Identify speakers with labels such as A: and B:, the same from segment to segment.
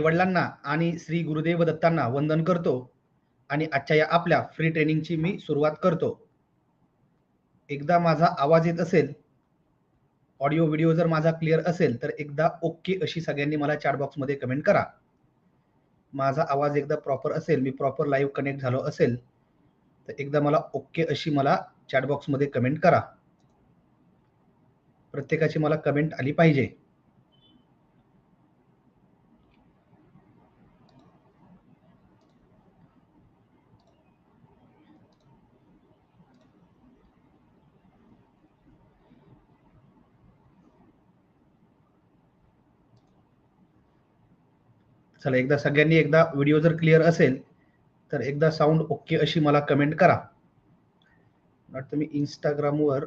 A: वडिलांना आणि श्री गुरुदेव दत्तांना वंदन करतो आणि आजच्या या आपल्या फ्री ट्रेनिंगची मी सुरुवात करतो. एकदा माझा आवाज येत असेल ऑडिओ व्हिडिओ जर माझा क्लिअर असेल तर एकदा ओके अशी सगळ्यांनी मला चॅट बॉक्समध्ये कमेंट करा. माझा आवाज एकदा प्रॉपर असेल मी प्रॉपर लाईव्ह कनेक्ट झालो असेल तर एकदा मला ओके अशी मला चॅट बॉक्समध्ये कमेंट करा. प्रत्येकाची मला कमेंट आली पाहिजे. चला एकदा सगळ्यांनी एकदा व्हिडिओ जर क्लिअर असेल तर एकदा साऊंड ओके अशी मला कमेंट करा. तुम्ही इंस्टाग्रामवर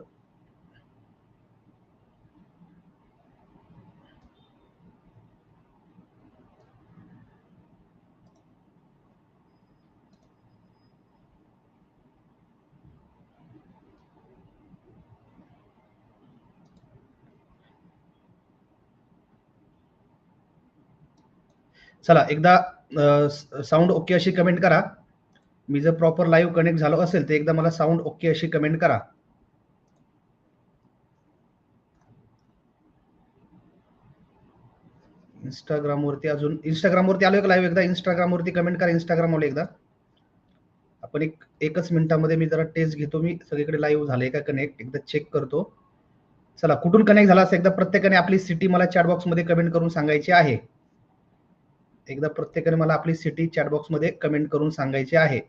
A: चला एकदा साऊंड ओके अशी कमेंट करा. मी जर प्रॉपर लाईव्ह कनेक्ट झालो असेल तर एकदा मला साऊंड ओके अशी कमेंट करा. इंस्टाग्रामवरती अजून इंस्टाग्रामवरती आलो एक लाईव्ह एकदा इंस्टाग्रामवरती कमेंट करा इंस्टाग्रामवर एकदा. आपण एक एकच मिनिटामध्ये मी जरा टेस्ट घेतो मी सगळीकडे लाईव्ह झाले का कनेक्ट एकदा चेक करतो. चला कुठून कनेक्ट झाला असं एकदा प्रत्येकाने आपली सिटी मला चॅट बॉक्समध्ये कमेंट करून सांगायची आहे. एकदा प्रत्येकाने मला आपली सिटी चॅटबॉक्समध्ये कमेंट करून सांगायची आहे.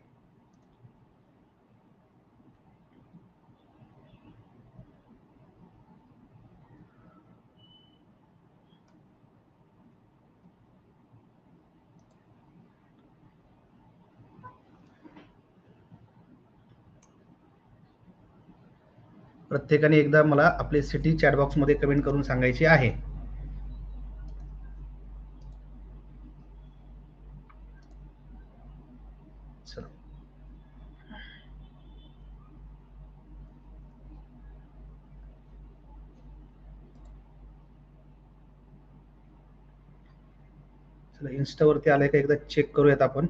A: प्रत्येकाने एकदा मला आपली सिटी चॅटबॉक्समध्ये कमेंट करून सांगायची आहे. So. चला इन्स्टावरती आलंय का एकदा चेक करूयात आपण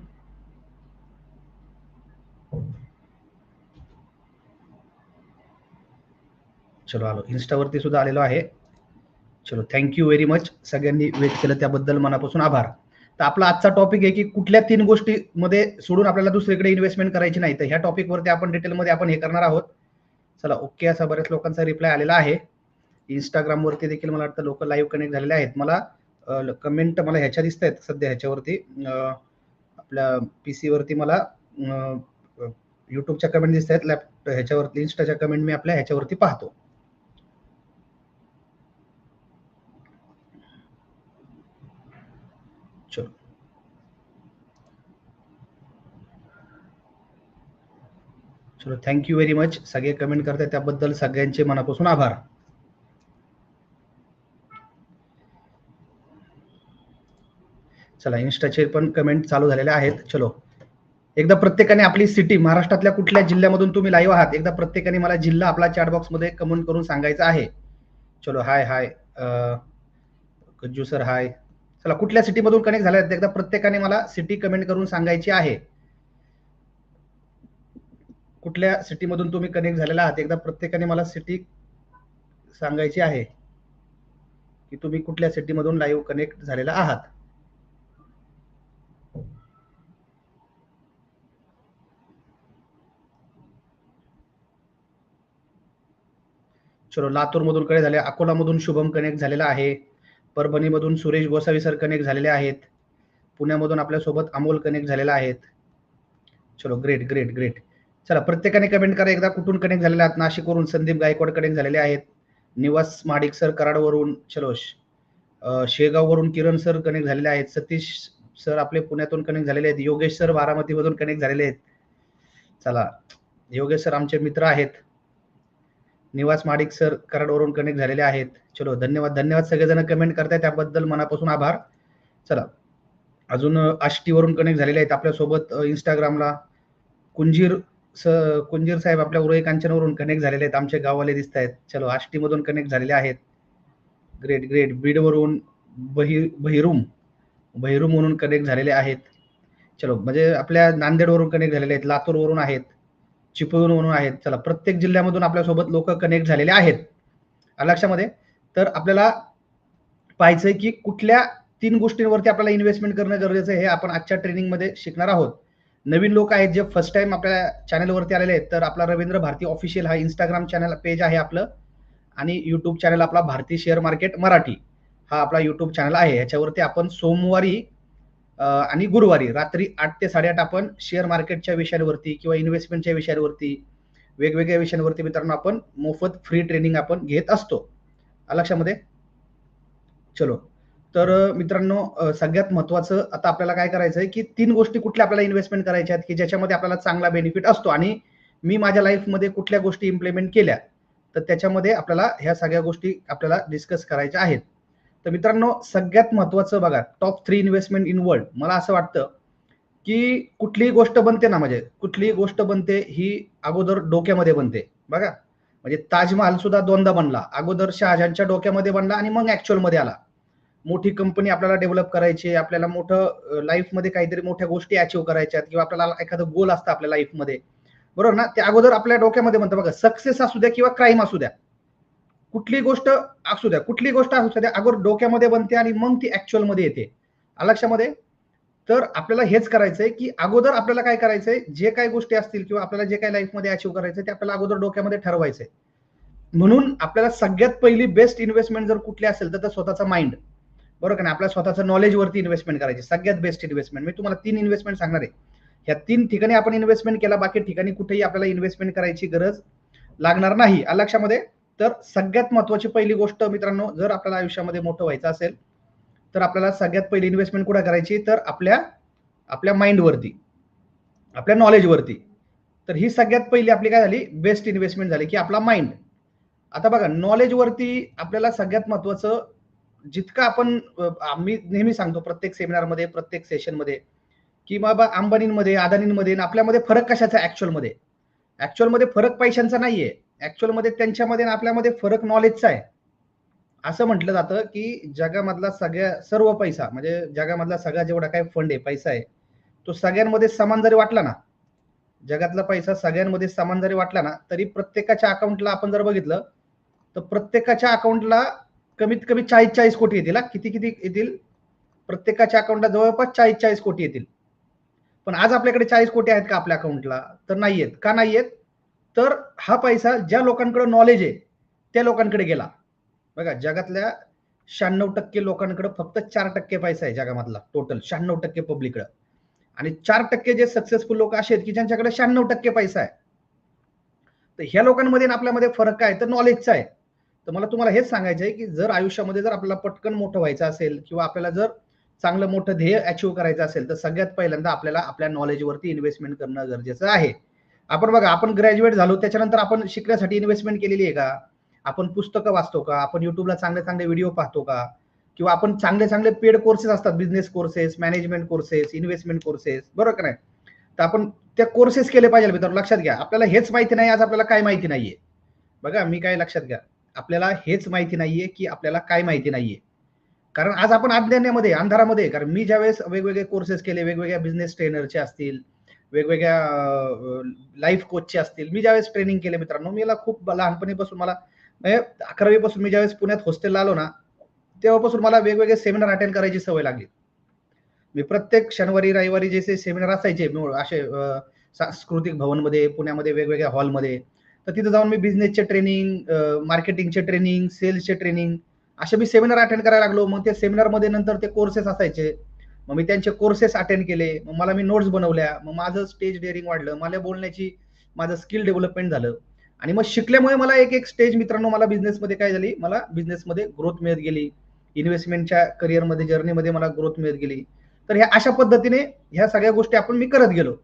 A: चलो आलो इन्स्टावरती सुद्धा आलेलो आहे. चलो थँक्यू व्हेरी मच सगळ्यांनी वेट केलं त्याबद्दल मनापासून आभार. तर आपला आजचा टॉपिक आहे की कुठल्या तीन गोष्टीमध्ये सोडून आपल्याला दुसरीकडे इन्व्हेस्टमेंट करायची नाही. तर ह्या टॉपिकवरती आपण डिटेलमध्ये आपण हे करणार आहोत. चला ओके असा बऱ्याच लोकांचा रिप्लाय आलेला आहे. इंस्टाग्रामवरती देखील मला वाटतं लोक लाईव्ह कनेक्ट झालेले आहेत. मला कमेंट मला ह्याच्या दिसत आहेत सध्या ह्याच्यावरती. आपल्या पी सीवरती मला युट्यूबच्या कमेंट दिसत आहेत. लॅप ह्याच्यावरती इन्स्टाच्या कमेंट मी आपल्या ह्याच्यावरती पाहतो चलो चलो थँक्यू व्हेरी मच सगळे कमेंट करताय त्याबद्दल सगळ्यांचे मनापासून आभार. चला इन्स्टाचे पण कमेंट चालू झालेले आहेत. चलो. एकदा प्रत्येकाने आपली सिटी महाराष्ट्रातल्या कुठल्या जिल्ह्यामधून तुम्ही लाईव्ह आहात एकदा प्रत्येकाने मला जिल्हा आपला चॅटबॉक्समध्ये कमेंट करून सांगायचा आहे. चलो हाय हाय गज्जू सर हाय चला कुठल्या सिटीमधून कनेक्ट झाल्या एकदा प्रत्येकाने मला सिटी कमेंट करून सांगायची आहे. कुठल्या सिटीमधून तुम्ही कनेक्ट झालेला आहात? एकदा प्रत्येकाने मला सिटी सांगायची आहे की तुम्ही कुठल्या सिटीमधून लाईव्ह कनेक्ट झालेला आहात? चलो लातूर मधून कडे झाले. अकोलामधून शुभम कनेक्ट झालेला आहे. परभणीमधून सुरेश गोसावी सर कनेक्ट झालेले आहेत. पुण्यामधून आपल्यासोबत अमोल कनेक्ट झालेला आहेत. चलो ग्रेट ग्रेट ग्रेट चला प्रत्येकाने कमेंट करा. एकदा कुठून कनेक्ट झालेले आहेत? नाशिकवरून संदीप गायकवाड कनेक्ट झालेले आहेत. निवास माडिक सर कराडवरून चलो शेगाववरून किरण सर कनेक्ट झालेले आहेत. सतीश सर आपले पुण्यातून कनेक्ट झालेले आहेत. योगेश सर बारामतीमधून कनेक्ट झालेले आहेत. चला योगेश सर आमचे मित्र आहेत. निवास माडिक सर कराडवरून कनेक्ट झालेले आहेत. चलो धन्यवाद. धन्यवाद सगळेजण कमेंट करताय. त्याबद्दल मनापासून आभार. चला अजून आष्टीवरून कनेक्ट झालेले आहेत. आपल्यासोबत इंस्टाग्रामला कुंजीर कुंजीर साहेब आपल्या उरई कांचनवरून कनेक्ट झालेले आहेत. आमचे गाववाले दिसत आहेत. चलो आष्टीमधून कनेक्ट झालेले आहेत. ग्रेट ग्रेट बीडवरून बहि बहिरूम बहिरूम म्हणून कनेक्ट झालेले आहेत. चलो म्हणजे आपल्या नांदेडवरून कनेक्ट झालेले आहेत. लातूरवरून आहेत. चिपळूणवरून आहेत. चला प्रत्येक जिल्ह्यामधून आपल्यासोबत लोक कनेक्ट झालेले आहेत. लक्षामध्ये? तर आपल्याला पाहायचंय की कुठल्या तीन गोष्टींवरती आपल्याला इन्व्हेस्टमेंट करणं गरजेचं आहे हे आपण आजच्या ट्रेनिंगमध्ये शिकणार आहोत. नवीन लोक आहेत जे फर्स्ट टाइम आपल्या चॅनलवरती आलेले आहेत तर आपला रवींद्र भारती ऑफिशियल हा इंस्टाग्राम चॅनल पेज आहे आपलं. आणि यूट्यूब चॅनल आपला भारती शेअर मार्केट मराठी हा आपला यूट्यूब चॅनल आहे. याच्यावरती आपण सोमवारी आणि गुरुवारी रात्री आठ ते साडेआठ आपण शेअर मार्केटच्या विषयांवरती किंवा इन्व्हेस्टमेंटच्या विषयांवरती वेगवेगळ्या विषयांवरती मित्रांनो आपण मोफत फ्री ट्रेनिंग आपण घेत असतो. लक्षामध्ये? चलो. तर मित्रांनो सगळ्यात महत्वाचं आता आपल्याला काय करायचं आहे की तीन गोष्टी कुठल्या आपल्याला इन्व्हेस्टमेंट करायच्या आहेत की ज्याच्यामध्ये आपल्याला चांगला बेनिफिट असतो आणि मी माझ्या लाईफमध्ये कुठल्या गोष्टी इम्प्लिमेंट केल्या तर त्याच्यामध्ये आपल्याला ह्या सगळ्या गोष्टी आपल्याला डिस्कस करायच्या आहेत. तर मित्रांनो सगळ्यात महत्वाचं बघा top three investment in world मला असं वाटतं की कुठलीही गोष्ट बनते ना म्हणजे कुठलीही गोष्ट बनते ही अगोदर डोक्यामध्ये बनते. बघा म्हणजे ताजमहाल सुद्धा दोनदा बनला. अगोदर शहाजहानच्या डोक्यामध्ये बनला आणि मग ऍक्च्युअलमध्ये आला. मोठी कंपनी आपल्याला डेव्हलप करायची आपल्याला मोठं लाईफमध्ये काहीतरी मोठ्या गोष्टी अचीव्ह करायच्या किंवा आपल्याला एखादं गोल असतं आपल्या लाईफमध्ये बरोबर ना? त्या अगोदर आपल्या डोक्यामध्ये म्हणतं बघा सक्सेस असू द्या किंवा क्राईम असू द्या. कुठली गोष्ट असू द्या कुठली गोष्ट असू द्या अगोदर डोक्यामध्ये बनते आणि मग ती ऍक्च्युअलमध्ये येते. लक्षामध्ये? तर आपल्याला हेच करायचंय की अगोदर आपल्याला काय करायचंय? जे काही गोष्टी असतील किंवा आपल्याला जे काही लाईफमध्ये अचीव्ह करायचंय ते आपल्याला अगोदर डोक्यामध्ये ठरवायचंय. म्हणून आपल्याला सगळ्यात पहिली बेस्ट इन्व्हेस्टमेंट जर कुठली असेल तर स्वतःचा माइंड बरोबर का नाही? आपल्या स्वतःचं नॉलेजवरती इन्व्हेस्टमेंट करायची. सगळ्यात बेस्ट इन्व्हेस्टमेंट मी तुम्हाला तीन इन्व्हेस्टमेंट सांगणार आहे. ह्या तीन ठिकाणी आपण इन्व्हेस्टमेंट केला बाकी ठिकाणी कुठेही आपल्याला इन्व्हेस्टमेंट करायची गरज लागणार नाही. लक्षामध्ये? तर सगळ्यात महत्वाची पहिली गोष्ट मित्रांनो जर आपल्याला आयुष्यामध्ये मोठं व्हायचं असेल तर आपल्याला सगळ्यात पहिली इन्व्हेस्टमेंट कुठे करायची? तर आपल्या आपल्या माइंडवरती आपल्या नॉलेजवरती तर ही सगळ्यात पहिली आपली काय झाली? बेस्ट इन्व्हेस्टमेंट झाली की आपला माइंड आता बघा नॉलेजवरती आपल्याला सगळ्यात महत्वाचं जितकं आपण आम्ही नेहमी सांगतो प्रत्येक सेमिनारमध्ये प्रत्येक सेशनमध्ये की बाबा अंबानींमध्ये अदानींमध्ये आपल्यामध्ये फरक कशाचा ऍक्च्युअलमध्ये? ऍक्च्युअलमध्ये फरक पैशांचा नाहीये. ऍक्च्युअलमध्ये त्यांच्यामध्ये आपल्यामध्ये फरक नॉलेजचा आहे. असं म्हटलं जातं की जगामधला सगळ्या सर्व पैसा म्हणजे जगामधला सगळा जेवढा काय फंड आहे पैसा आहे तो सगळ्यांमध्ये समान जरी वाटला ना जगातला पैसा सगळ्यांमध्ये समान जरी वाटला ना तरी प्रत्येकाच्या अकाउंटला आपण जर बघितलं तर प्रत्येकाच्या अकाउंटला कमीत कमी चाळीस चाळीस कोटी येतील किती किती येतील? प्रत्येकाच्या अकाउंटला जवळपास चाळीस चाळीस कोटी येतील. पण आज आपल्याकडे चाळीस कोटी आहेत का आपल्या अकाउंटला तर नाही आहेत. का नाही आहेत? तर हा पैसा ज्या लोकांकडे नॉलेज आहे त्या लोकांकडे गेला. बघा जगातल्या शहाण्णव टक्के लोकांकडे फक्त चार टक्के पैसा आहे जगामधला टोटल शहाण्णव टक्के पब्लिककडे आणि चार टक्के जे सक्सेसफुल लोक असे आहेत की ज्यांच्याकडे शहाण्णव टक्के पैसा आहे. तर ह्या लोकांमध्ये आपल्यामध्ये फरक काय? तर नॉलेजचा आहे. तर मला तुम्हाला हेच सांगायचं आहे की जर आयुष्यामध्ये जर आपल्याला पटकन मोठं व्हायचं असेल किंवा आपल्याला जर चांगलं मोठं ध्येय अचीव्ह करायचं असेल तर सगळ्यात पहिल्यांदा आपल्याला आपल्या नॉलेजवरती इन्व्हेस्टमेंट करणं गरजेचं आहे. आपण बघा आपण ग्रॅज्युएट झालो त्याच्यानंतर आपण शिकण्यासाठी इन्व्हेस्टमेंट केलेली आहे का? आपण पुस्तकं वाचतो का? आपण युट्यूबला चांगले चांगले व्हिडिओ पाहतो का? किंवा आपण चांगले चांगले पेड कोर्सेस असतात business courses management courses investment courses बरोबर का नाही? तर आपण त्या कोर्सेस केले पाहिजे मित्रांनो लक्षात घ्या. आपल्याला हेच माहिती नाही आज आपल्याला काय माहिती नाहीये. बघा मी काय लक्षात घ्या. आपल्याला हेच माहिती नाहीये की आपल्याला काय माहिती नाहीये. कारण आज आपण अज्ञानामध्ये अंधारामध्ये कारण मी ज्यावेळेस वेगवेगळे कोर्सेस केले वेगवेगळ्या बिझनेस ट्रेनरचे असतील वेगवेगळ्या लाईफ कोचचे असतील मी ज्यावेळेस ट्रेनिंग केले मित्रांनो मला खूप लहानपणीपासून मला म्हणजे अकरावीपासून मी ज्यावेळेस पुण्यात हॉस्टेलला आलो ना तेव्हापासून मला वेगवेगळे सेमिनार अटेंड करायची सवय लागली. मी प्रत्येक शनिवारी रविवारी जे सेमिनार असायचे असे सांस्कृतिक भवनमध्ये पुण्यामध्ये वेगवेगळ्या हॉलमध्ये तर तिथे जाऊन मी बिझनेसचे ट्रेनिंग मार्केटिंगचे ट्रेनिंग सेल्सचे ट्रेनिंग असे मी सेमिनार अटेंड करायला लागलो. मग ते सेमिनारमध्ये नंतर ते कोर्सेस असायचे. मग मी त्यांचे कोर्सेस अटेंड केले. मग मला मी नोट्स बनवल्या. मग माझं स्टेज डेअरिंग वाढलं. मला बोलण्याची माझं स्किल डेव्हलपमेंट झालं. आणि मग शिकल्यामुळे मला एक एक स्टेज मित्रांनो मला बिझनेसमध्ये काय झाली? मला बिझनेसमध्ये ग्रोथ मिळत गेली. इन्व्हेस्टमेंटच्या करिअरमध्ये जर्नीमध्ये मला ग्रोथ मिळत गेली. तर ह्या अशा पद्धतीने ह्या सगळ्या गोष्टी आपण मी करत गेलो.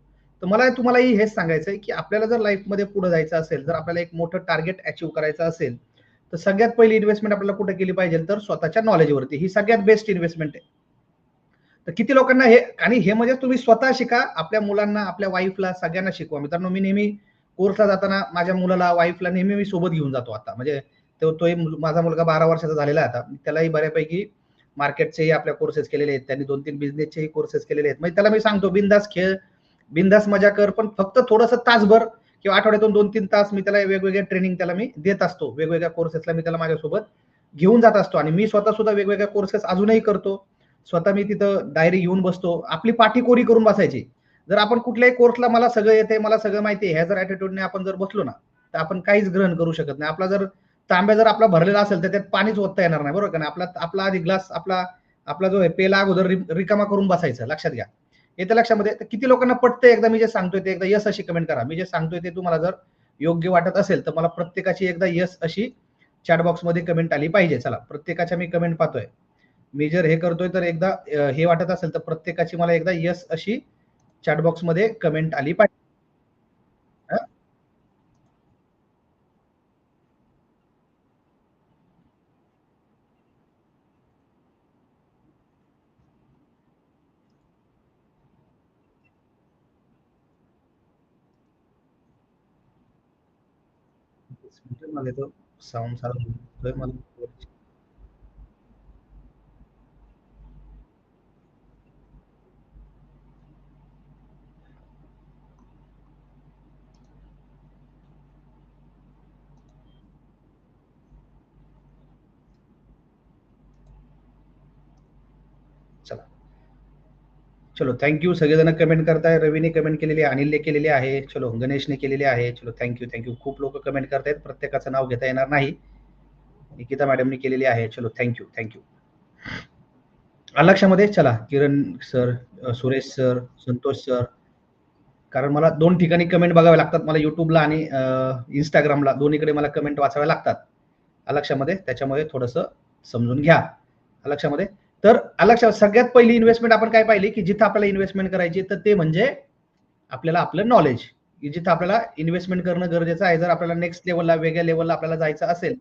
A: तर मला तुम्हालाही हेच सांगायचं आहे की आपल्याला जर लाईफमध्ये पुढे जायचं असेल जर आपल्याला एक मोठं टार्गेट अचीव्ह करायचं असेल तर सगळ्यात पहिली इन्व्हेस्टमेंट आपल्याला कुठे केली पाहिजे? तर स्वतःच्या नॉलेजवरती ही सगळ्यात बेस्ट इन्व्हेस्टमेंट आहे. तर किती लोकांना हे आणि हे म्हणजे तुम्ही स्वतः शिका आपल्या मुलांना आपल्या वाईफला सगळ्यांना शिकवा. मित्रांनो मी नेहमी कोर्सला जाताना माझ्या मुलाला वाईफला नेहमी मी सोबत घेऊन जातो आता. म्हणजे तो तो माझा मुलगा बारा वर्षाचा झालेला आहे आता. त्यालाही बऱ्यापैकी मार्केटचेही आपल्या कोर्सेस केलेले आहेत. त्यांनी दोन तीन बिझनेसचेही कोर्सेस केलेले आहेत. म्हणजे त्याला मी सांगतो बिंदास खेळ. बिंदास मजा कर पण फक्त थोडंसं तासभर किंवा आठवड्यातून दोन तीन तास मी त्याला वेगवेगळ्या ट्रेनिंग त्याला मी देत असतो. वेगवेगळ्या कोर्सेसला मी त्याला माझ्यासोबत घेऊन जात असतो. आणि मी स्वतः सुद्धा वेगवेगळ्या कोर्सेस अजूनही करतो. स्वतः मी तिथं डायरी घेऊन बसतो. आपली पाठीकोरी करून बसायची. जर आपण कुठल्याही कोर्सला मला सगळं येते मला सगळं माहिती आहे ह्या जर ॲटिट्यूडने आपण जर बसलो ना तर आपण काहीच ग्रहण करू शकत नाही. आपला जर तांब्या जर आपला भरलेला असेल तर त्यात पाणीच ओतता येणार नाही बरोबर का नाही? आपला आपला आधी ग्लास आपला आपला जो आहे पेला अगोदर रिकामा करून बसायचं लक्षात घ्या. येतं लक्षामध्ये तर किती लोकांना पटतंय एकदा मी जे सांगतोय ते एकदा यस अशी कमेंट करा. मी जे सांगतोय ते तुम्हाला जर योग्य वाटत असेल तर मला प्रत्येकाची एकदा यस अशी चॅट बॉक्समध्ये कमेंट आली पाहिजे. चला प्रत्येकाच्या मी कमेंट पाहतोय. मी जर हे करतोय तर एकदा हे वाटत असेल तर प्रत्येकाची मला एकदा यस अशी चॅट बॉक्समध्ये कमेंट आली पाहिजे. मध्ये तो चलो थँक्यू सगळेजण कमेंट करताय. रवीने कमेंट केलेली आहे अनिलने केलेली आहे. चलो गणेशने केलेली आहे. चलो थँक्यू थँक्यू खूप लोक कमेंट करतायत. प्रत्येकाचं नाव घेता येणार नाही. निकिता मॅडमने केलेली आहे. चलो थँक्यू थँक्यू लक्षामध्ये चला Kiran sir Suresh sir Santosh sir कारण मला दोन ठिकाणी कमेंट बघावे लागतात. मला युट्यूबला आणि इंस्टाग्रामला दोन्हीकडे मला कमेंट वाचाव्या लागतात. लक्षामध्ये त्याच्यामध्ये थोडंसं समजून घ्या. लक्षामध्ये तर लक्षात सगळ्यात पहिली इन्व्हेस्टमेंट आपण काय पाहिली? की जिथं आपल्याला इन्व्हेस्टमेंट करायची तर ते म्हणजे आपल्याला आपलं नॉलेज जिथं आपल्याला इन्व्हेस्टमेंट करणं गरजेचं आहे जर आपल्याला नेक्स्ट लेवलला वेगळ्या लेवलला आपल्याला जायचं असेल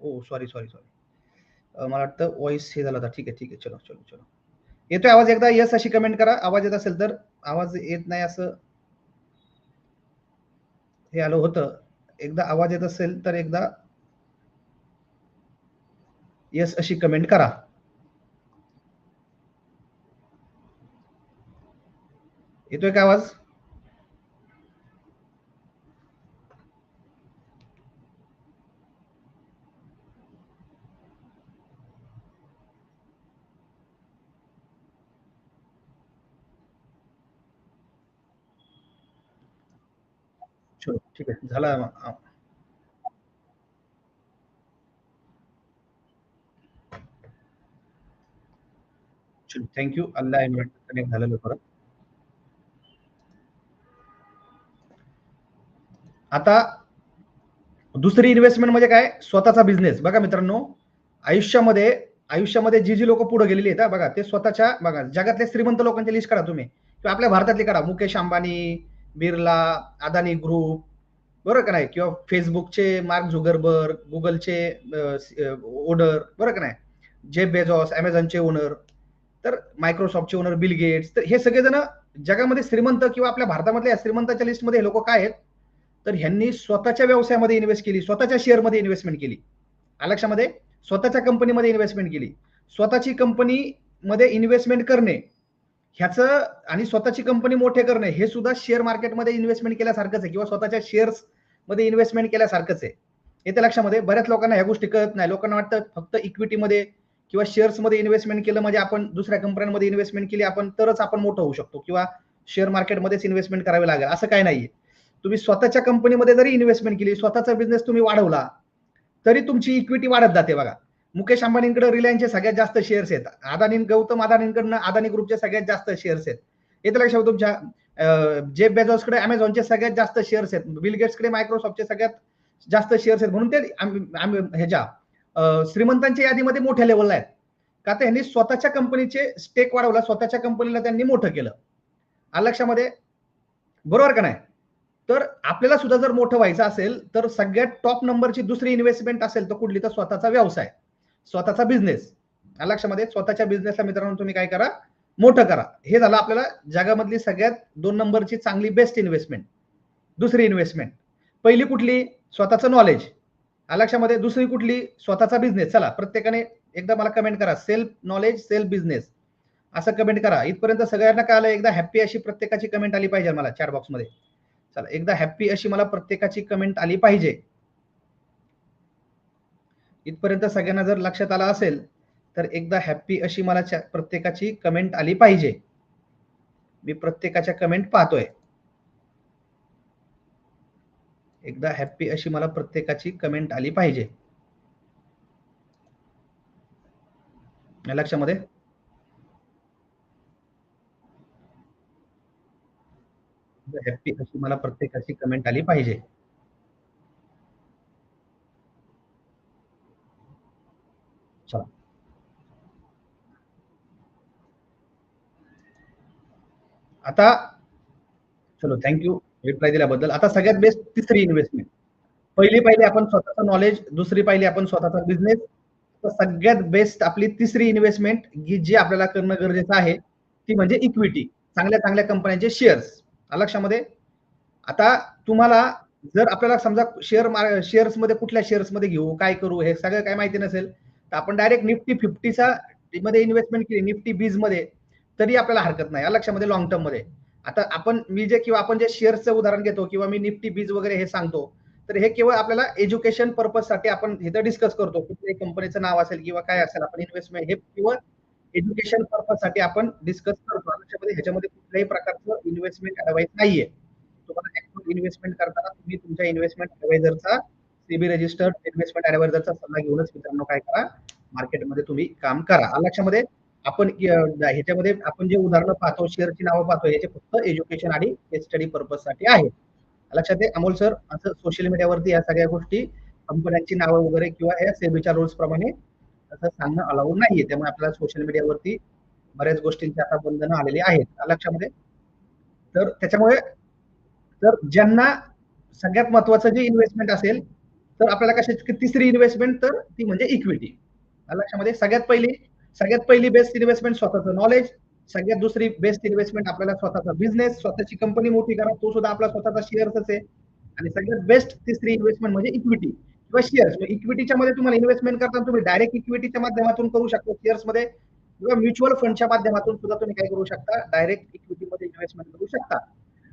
A: ओ सॉरी सॉरी सॉरी मला वाटतं व्हॉइस हे झाला होता ठीक आहे ठीक आहे. चलो चलो चलो. येतोय आवाज एकदा? यस अशी कमेंट करा. आवाज येत असेल तर. आवाज येत नाही असं. हे आलं होतं. एकदा आवाज येत असेल तर एकदा. यस अशी कमेंट करा. येतोय का आवाज? ठीक आहे. झाला थँक्यू अल्ला कनेक्ट झालेलं परत. आता दुसरी इन्व्हेस्टमेंट म्हणजे काय? स्वतःचा बिझनेस बघा मित्रांनो आयुष्यामध्ये आयुष्यामध्ये जी जी लोक पुढे गेलेली आहेत बघा ते स्वतःच्या बघा जगातल्या श्रीमंत लोकांची लिस्ट करा तुम्ही. किंवा आपल्या भारतातली करा मुकेश अंबानी बिर्ला अदानी ग्रुप बरोबर का नाही? किंवा फेसबुकचे मार्क झुगरबर्ग गुगलचे ओनर बरोबर का नाही? जे बेजॉस अमेझॉनचे ओनर तर मायक्रोसॉफ्टचे ओनर बिल गेट्स तर हे सगळेजण जगामध्ये श्रीमंत किंवा आपल्या भारतामधल्या श्रीमंताच्या लिस्टमध्ये लोक काय आहेत? तर ह्यांनी स्वतःच्या व्यवसायामध्ये इन्व्हेस्ट केली स्वतःच्या शेअरमध्ये इन्व्हेस्टमेंट केली. लक्षामध्ये स्वतःच्या कंपनीमध्ये इन्व्हेस्टमेंट केली. स्वतःची कंपनीमध्ये इन्व्हेस्टमेंट करणे. ह्याचं आणि स्वतःची कंपनी मोठे करणे हे सुद्धा शेअर मार्केटमध्ये इन्व्हेस्टमेंट केल्यासारखंच आहे किंवा स्वतःच्या शेअर्समध्ये इन्व्हेस्टमेंट केल्यासारखंच आहे. येत्या लक्षामध्ये बऱ्याच लोकांना ह्या गोष्टी कळत नाही. लोकांना वाटतं फक्त इक्विटीमध्ये किंवा शेअर्समध्ये इन्व्हेस्टमेंट केलं म्हणजे आपण दुसऱ्या कंपन्यांमध्ये इन्व्हेस्टमेंट केली आपण तरच आपण मोठं होऊ शकतो किंवा शेअर मार्केटमध्येच इन्व्हेस्टमेंट करावी लागेल. असं काय नाहीये. तुम्ही स्वतःच्या कंपनीमध्ये जरी इन्व्हेस्टमेंट केली स्वतःचा बिझनेस तुम्ही वाढवला तरी तुमची इक्विटी वाढत जाते बघा. मुकेश अंबानींकडे रिलायन्सचे सगळ्यात जास्त शेअर्स आहेत. अदानी गौतम अदानींकडनं अदानी ग्रुपचे सगळ्यात जास्त शेअर्स आहेत. येते लक्षात तुमच्या जेफ बेझॉसकडे अमेझॉनचे सगळ्यात जास्त शेअर्स आहेत. बिल गेट्सकडे मायक्रोसॉफ्टचे सगळ्यात जास्त शेअर्स आहेत. म्हणून ते ह्याच्या श्रीमंतांच्या यादीमध्ये मोठ्या लेवलला आहेत. का तर यांनी स्वतःच्या कंपनीचे स्टेक वाढवला स्वतःच्या कंपनीला त्यांनी मोठं केलं. लक्षामध्ये? बरोबर का नाही? तर आपल्याला सुद्धा जर मोठं व्हायचं असेल तर सगळ्यात टॉप नंबरची दुसरी इन्व्हेस्टमेंट असेल तर कुठली? तर स्वतःचा व्यवसाय. स्वतःचा बिझनेस लक्षामध्ये स्वतःच्या बिझनेसला मित्रांनो तुम्ही काय करा? मोठं करा. हे झालं आपल्याला जगामधली सगळ्यात दोन नंबरची चांगली बेस्ट इन्व्हेस्टमेंट दुसरी इन्व्हेस्टमेंट पहिली कुठली? स्वतःचं नॉलेज लक्षामध्ये दुसरी कुठली? स्वतःचा बिझनेस चला प्रत्येकाने एकदा मला कमेंट करा. सेल्फ नॉलेज सेल्फ बिझनेस असं कमेंट करा. इथपर्यंत सगळ्यांना कळालं? एकदा हॅप्पी अशी प्रत्येकाची कमेंट आली पाहिजे मला चॅट बॉक्समध्ये चला एकदा हॅप्पी अशी मला प्रत्येकाची कमेंट आली पाहिजे. इथपर्यंत सगळ्यांना जर लक्षात आला असेल तर एकदा हॅप्पी अशी मला प्रत्येकाची कमेंट आली पाहिजे. मी प्रत्येकाच्या कमेंट पाहतोय. एकदा हॅप्पी अशी मला प्रत्येकाची कमेंट आली पाहिजे. लक्षामध्ये? हॅप्पी अशी मला प्रत्येकाची कमेंट आली पाहिजे चला आता चलो थँक्यू रिप्लाय दिल्याबद्दल. आता सगळ्यात बेस्ट तिसरी इन्व्हेस्टमेंट पहिली पाहिली आपण स्वतःचं नॉलेज दुसरी पाहिली आपण स्वतःचा बिझनेस तर सगळ्यात बेस्ट आपली तिसरी इन्व्हेस्टमेंट जी आपल्याला करणं गरजेचं आहे ती म्हणजे इक्विटी चांगल्या चांगल्या कंपन्यांचे शेअर्स लक्षामध्ये? आता तुम्हाला जर आपल्याला समजा शेअर शेअर्समध्ये कुठल्या शेअर्समध्ये घेऊ काय करू हे सगळं काय माहिती नसेल तर आपण डायरेक्ट निफ्टी फिफ्टीचा मध्ये इन्व्हेस्टमेंट केली निफ्टी बीजमध्ये. तरी आपल्याला हरकत नाही लक्षामध्ये लॉंग टर्ममध्ये. आता आपण मी जे किंवा आपण जे शेअर्सचं उदाहरण घेतो किंवा मी निफ्टी बीज वगैरे हे सांगतो तर हे केवळ आपल्याला एज्युकेशन पर्पजसाठी आपण इथं डिस्कस करतो कुठल्याही कंपनीचं नाव असेल किंवा काय असेल आपण इन्व्हेस्टमेंट हे केवळ एज्युकेशन पर्पजसाठी आपण डिस्कस करतो. लक्षामध्ये ह्याच्यामध्ये कुठल्याही प्रकारचं इन्व्हेस्टमेंट ऍडवाइस नाहीये. तुम्हाला इन्व्हेस्टमेंट करताना तुम्ही तुमच्या इन्व्हेस्टमेंट ऍडवायझरचा सीबी रजिस्टर्ड इन्व्हेस्टमेंट ऍडवायझरचा सल्ला घेऊनच मित्रांनो काय करा मार्केटमध्ये तुम्ही काम करा. लक्षामध्ये आपण ह्याच्यामध्ये आपण जे उदाहरणं पाहतो शेअरची नावं पाहतो याचे फक्त एज्युकेशन आणि स्टडी पर्पजसाठी आहे. लक्षात आहे अमोल सर असं सोशल मीडियावरती या सगळ्या गोष्टी कंपन्यांची नावं वगैरे किंवा या सेबीच्या रूल्स प्रमाणे असं सांगणं अलाउड नाहीये. त्यामुळे आपल्याला सोशल मीडियावरती बऱ्याच गोष्टींची आता बंधनं आलेली आहेत. लक्षामध्ये? तर त्याच्यामुळे तर ज्यांना सगळ्यात महत्वाचं जे इन्व्हेस्टमेंट असेल तर आपल्याला कशाची तिसरी इन्व्हेस्टमेंट तर ती म्हणजे इक्विटी लक्षामध्ये? सगळ्यात पहिली सगळ्यात पहिली बेस्ट इन्व्हेस्टमेंट स्वतःचं नॉलेज सगळ्यात दुसरी बेस्ट इन्व्हेस्टमेंट आपल्याला स्वतःचा बिझनेस स्वतःची कंपनी मोठी करा तो सुद्धा आपला स्वतःचा शेअर्सच आहे. आणि सगळ्यात बेस्ट तिसरी इन्व्हेस्टमेंट म्हणजे इक्विटी किंवा शेअर्स इक्विटीच्या मध्ये तुम्हाला इन्व्हेस्टमेंट करताना तुम्ही डायरेक्ट इक्विटीच्या माध्यमातून करू शकता शेअर्समध्ये किंवा म्युच्युअल फंडच्या माध्यमातून सुद्धा तुम्ही काय करू शकता डायरेक्ट इक्विटीमध्ये इन्व्हेस्टमेंट करू शकता.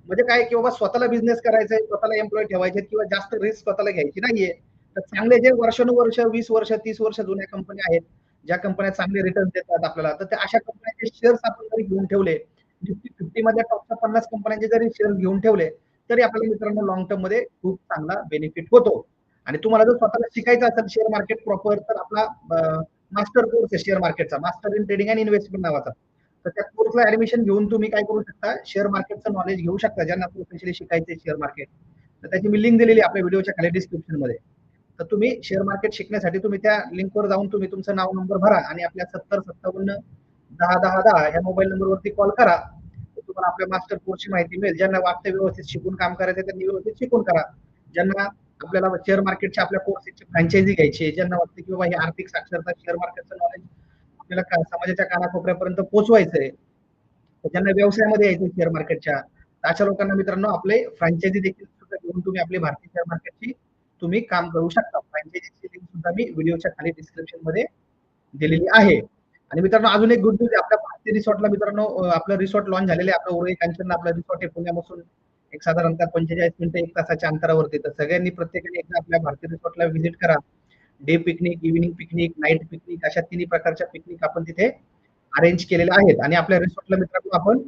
A: म्हणजे काय की बाबा स्वतःला बिझनेस करायचा आहे स्वतःला एम्प्लॉय ठेवायचे किंवा जास्त रिस्क स्वतःला घ्यायची नाहीये. तर चांगले जे वर्षानुवर्ष वीस वर्ष तीस वर्ष जुन्या कंपन्या आहेत ज्या कंपन्या चांगले रिटर्न देतात आपल्याला तर त्या अशा कंपन्यांचे शेअर्स आपण जरी घेऊन ठेवले निफ्टी फिफ्टी मध्ये टॉपच्या पन्नास कंपन्यांचे जरी शेअर घेऊन ठेवले तरी आपल्याला मित्रांनो लॉंग टर्ममध्ये खूप चांगला बेनिफिट होतो. आणि तुम्हाला जर स्वतःला शिकायचं असेल शेअर मार्केट प्रॉपर तर आपला मास्टर कोर्स आहे शेअर मार्केटचा master in trading and investment नावाचा. तर त्या कोर्सला ऍडमिशन घेऊन तुम्ही काय करू शकता? शेअर मार्केटचं नॉलेज घेऊ शकता ज्यांना प्रोफेशनली शिकायचे शेअर मार्केट तर त्याची मी लिंक दिलेली आपल्या व्हिडिओच्या खाली डिस्क्रिप्शनमध्ये. तर तुम्ही शेअर मार्केट शिकण्यासाठी तुम्ही त्या लिंकवर जाऊन तुम्ही तुमचं नाव नंबर भरा आणि आपल्या सत्तर सत्तावन्न दहा दहा दहा या मोबाईल नंबरवरती कॉल करा. तुम्हाला आपल्या मास्टर कोर्सची माहिती मिळेल. ज्यांना वाटतं व्यवस्थित शिकून काम करायचं त्यांनी व्यवस्थित शिकून करा. ज्यांना आपल्याला शेअर मार्केटच्या आपल्या कोर्सेसची फ्रँचायझी घ्यायची ज्यांना वाटतं की बाबा हे आर्थिक साक्षरता शेअर मार्केटचं नॉलेज आपल्याला समाजाच्या कानाकोपऱ्यापर्यंत पोहोचवायचंय तर ज्यांना व्यवसायामध्ये यायचं शेअर मार्केटच्या अशा लोकांना मित्रांनो आपले फ्रँचायझी देखील घेऊन तुम्ही आपली भारतीय शेअर मार्केटची तुम्ही काम करू शकता. फ्रँचायझीची लिंक सुद्धा मी व्हिडिओच्या खाली डिस्क्रिप्शनमध्ये दिलेली आहे. आणि मित्रांनो अजून एक गुड न्यूज आपल्या भारतीय रिसॉर्टला मित्रांनो आपलं रिसॉर्ट लॉन्च झालेलं आहे. आपलं उरळी कांचन आपलं रिसॉर्ट आहे पुण्यापासून एक साधारणतः पंचेचाळीस मिनिटं एक तासाच्या अंतरावरती तर सगळ्यांनी प्रत्येकाने एकदा आपल्या भारतीय रिसॉर्टला व्हिजिट करा. Day picnic evening picnic night picnic अशा तिन्ही प्रकारच्या पिकनिक आपण तिथे अरेंज केलेल्या आहेत. आणि आपल्या रिसॉर्टला मित्रांनो आपण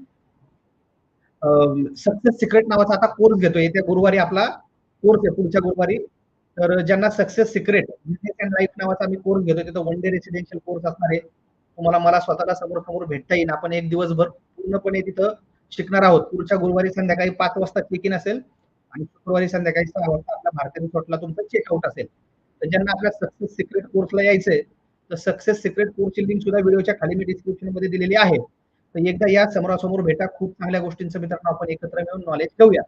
A: सक्सेस सिक्रेट नावाचा आता कोर्स घेतोय. येत्या गुरुवारी आपला कोर्स आहे. पुढच्या गुरुवारी तर ज्यांना success secret business and life नावाचा आम्ही कोर्स घेतो तिथं वन डे रेसिडेन्शियल कोर्स असणार आहे. तुम्हाला मला स्वतःला समोर समोर भेटता येईल. आपण एक दिवसभर पूर्णपणे तिथं शिकणार आहोत. पुढच्या गुरुवारी संध्याकाळी पाच वाजता चेक इन असेल आणि शुक्रवारी संध्याकाळी सहा वाजता आपल्या भारतीय रिसॉर्टला तुमचं चेकआउट असेल. तर ज्यांना आपल्या सक्सेस सिक्रेट कोर्सला यायचंय तर सक्सेस सिक्रेट कोर्सची लिंक सुद्धा व्हिडिओच्या खाली मी डिस्क्रिप्शनमध्ये दिलेली आहे. तर एकदा या समोरासमोर भेटा. खूप चांगल्या गोष्टींचं मित्रांनो आपण एकत्र मिळून नॉलेज घेऊया.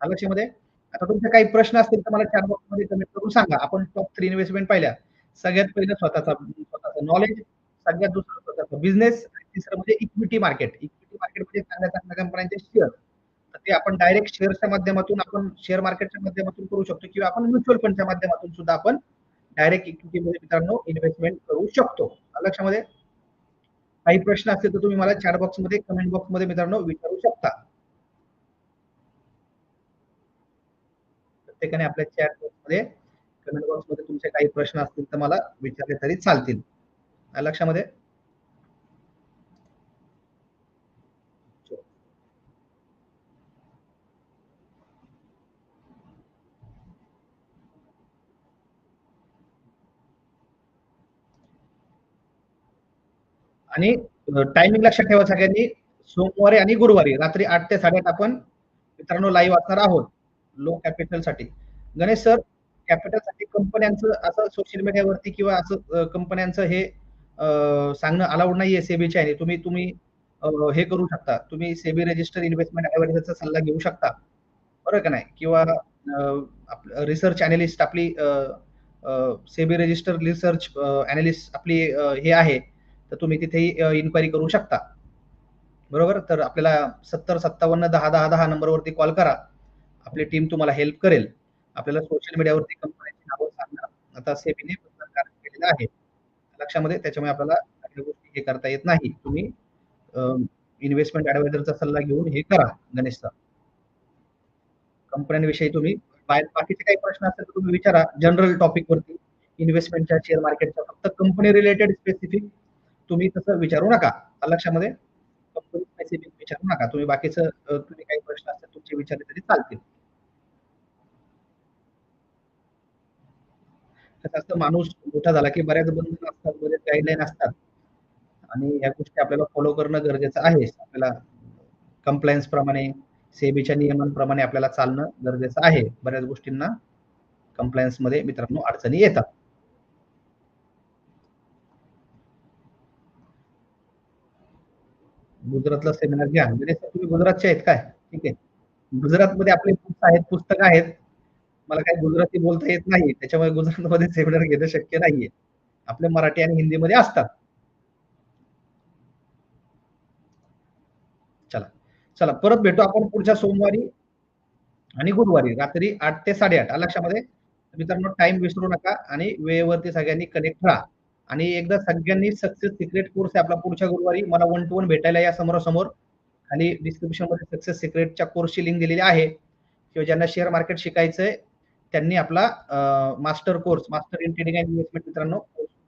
A: आलं लक्षामध्ये आता तुमचे काही प्रश्न असतील तर मला चॅट बॉक्समध्ये कमेंट करून सांगा. आपण टॉप थ्री इन्व्हेस्टमेंट पाहिल्या. सगळ्यात पहिलं स्वतःचा स्वतःचं नॉलेज सगळ्यात दुसरं स्वतःचं बिझनेस तिसरं म्हणजे इक्विटी मार्केट इक्विटी मार्केट म्हणजे चांगल्या चांगल्या कंपन्यांचे शेअर तर ते आपण डायरेक्ट शेअरच्या माध्यमातून आपण शेअर मार्केटच्या माध्यमातून करू शकतो किंवा आपण म्युच्युअल फंडच्या माध्यमातून सुद्धा आपण डायरेक्ट इक्विटी मध्ये मित्रांनो इन्व्हेस्टमेंट करू शकतो. लक्षामध्ये? काही प्रश्न असतील तर तुम्ही मला चॅट बॉक्समध्ये कमेंट बॉक्समध्ये मित्रांनो विचारू शकता. प्रत्येकाने आपल्या चॅट बॉक्समध्ये कमेंट बॉक्समध्ये तुमचे काही प्रश्न असतील तर मला विचारले तरी चालतील. लक्षामध्ये? आणि टायमिंग लक्षात ठेवा सगळ्यांनी. सोमवारी आणि गुरुवारी रात्री आठ ते साडेआठ आपण मित्रांनो लाईव्ह असणार आहोत. लो कॅपिटलसाठी. गणेश सर कॅपिटलसाठी कंपन्यांचं असं सोशल मीडियावरती किंवा असं कंपन्यांचं हे सांगणं अलाउड नाहीये सेबीच्या आहे तुम्ही तुम्ही हे करू शकता. तुम्ही सेबी रजिस्टर इन्व्हेस्टमेंट ऍडव्हायझरचा सल्ला घेऊ शकता. बरोबर का नाही? किंवा रिसर्च अनालिस्ट आपली सेबी रजिस्टर रिसर्च अनालिस्ट आपली हे आहे. तर तुम्ही तिथेही इन्क्वायरी करू शकता. बरोबर? तर आपल्याला सत्तर सत्तावन्न दहा दहा दहा नंबरवरती कॉल करा. आपली टीम तुम्हाला हेल्प करेल. आपल्याला सोशल मीडियावरती कंपन्यांची नावं सांगणं आता सेबीने बंधनकारक केलेलं आहे. लक्षामध्ये त्याच्यामुळे आपल्याला काही गोष्टी हे करता येत नाही. तुम्ही इन्व्हेस्टमेंट ऍडवायझरचा सल्ला घेऊन हे करा गणेश सर कंपन्यांविषयी तुम्ही बाकीचे काही प्रश्न असतील तर तुम्ही विचारा. जनरल टॉपिक वरती इन्व्हेस्टमेंटच्या शेअर मार्केटच्या फक्त कंपनी रिलेटेड स्पेसिफिक तुम्ही तसं विचारू नका. लक्षामध्ये कंपनी स्पेसिफिक विचारू नका. तुम्ही बाकीचं तुम्ही काही प्रश्न असतात तुमचे विचारले तरी चालतील. असं माणूस मोठा झाला की बऱ्याच बंधन असतात बरेच गाईडलाईन असतात आणि या गोष्टी आपल्याला फॉलो करणं गरजेचं आहे. आपल्याला कंप्लायन्स प्रमाणे सेबीच्या नियमांप्रमाणे आपल्याला चालणं गरजेचं आहे. बऱ्याच गोष्टींना कम्प्लायन्समध्ये मित्रांनो अडचणी येतात. गुजरातला सेमिनार घ्या. म्हणजे तुम्ही गुजरातचे आहेत काय? ठीक आहे. गुजरातमध्ये आपले बुक्स आहेत पुस्तकं आहेत. मला काही गुजराती बोलता येत नाही त्याच्यामुळे गुजरातमध्ये सेमिनार घेणं शक्य नाहीये. आपले मराठी आणि हिंदीमध्ये असतात. चला चला परत भेटू आपण पुढच्या सोमवारी आणि गुरुवारी रात्री आठ ते साडेआठ. लक्षामध्ये? मित्रांनो टाइम विसरू नका आणि वेळेवरती सगळ्यांनी कनेक्ट राहा. आणि एकदा सगळ्यांनी सक्सेस सिक्रेट कोर्स आहे आपला पुढच्या गुरुवारी. मला वन टू वन भेटायला या समोरासमोर. खाली डिस्क्रिप्शनमध्ये सक्सेस सिक्रेटच्या कोर्सची लिंक दिलेली आहे. किंवा ज्यांना शेअर मार्केट शिकायचंय त्यांनी आपला master course master in trading and investment मित्रांनो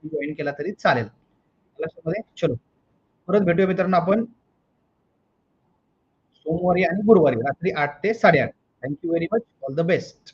A: जॉईन केला तरी चालेल. लक्षामध्ये चलो. परत भेटूया मित्रांनो आपण. सोमवारी आणि गुरुवारी रात्री आठ ते साडेआठ. Thank you very much all the best